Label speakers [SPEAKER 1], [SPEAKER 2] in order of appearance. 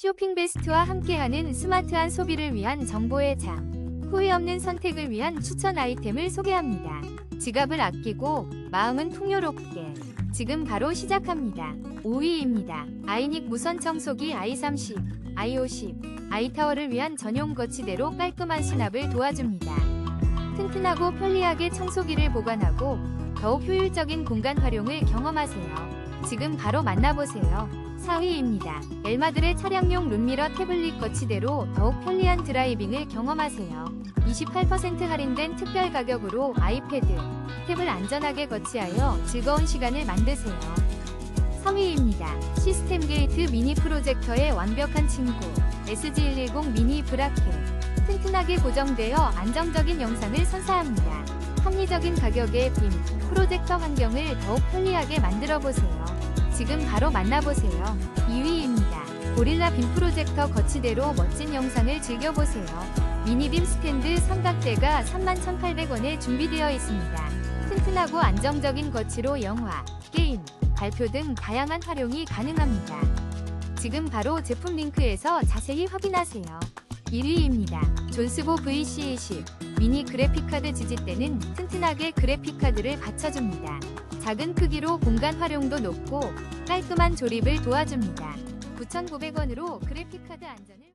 [SPEAKER 1] 쇼핑 베스트와 함께하는 스마트한 소비를 위한 정보의 장. 후회 없는 선택을 위한 추천 아이템을 소개합니다. 지갑을 아끼고 마음은 풍요롭게. 지금 바로 시작합니다. 5위입니다. 아이닉 무선 청소기 i30, i50, 아이타워를 위한 전용 거치대로 깔끔한 수납을 도와줍니다. 튼튼하고 편리하게 청소기를 보관하고 더욱 효율적인 공간 활용을 경험하세요. 지금 바로 만나보세요. 4위입니다. 엘마들의 차량용 룸미러 태블릿 거치대로 더욱 편리한 드라이빙을 경험하세요. 28% 할인된 특별 가격으로 아이패드, 탭을 안전하게 거치하여 즐거운 시간을 만드세요. 3위입니다. 시스템 게이트 미니 프로젝터의 완벽한 친구 SG110 미니 브라켓 튼튼하게 고정되어 안정적인 영상을 선사합니다. 합리적인 가격의 빔 프로젝터 환경을 더욱 편리하게 만들어 보세요. 지금 바로 만나보세요. 2위입니다. 고릴라 빔 프로젝터 거치대로 멋진 영상을 즐겨보세요. 미니빔 스탠드 삼각대가 31,800원에 준비되어 있습니다. 튼튼하고 안정적인 거치로 영화, 게임, 발표 등 다양한 활용이 가능합니다. 지금 바로 제품 링크에서 자세히 확인하세요. 1위입니다. 존스보 VC20 미니 그래픽카드 지지대는 튼튼하게 그래픽카드를 받쳐줍니다. 작은 크기로 공간 활용도 높고 깔끔한 조립을 도와줍니다. 9,900원으로 그래픽카드 안전을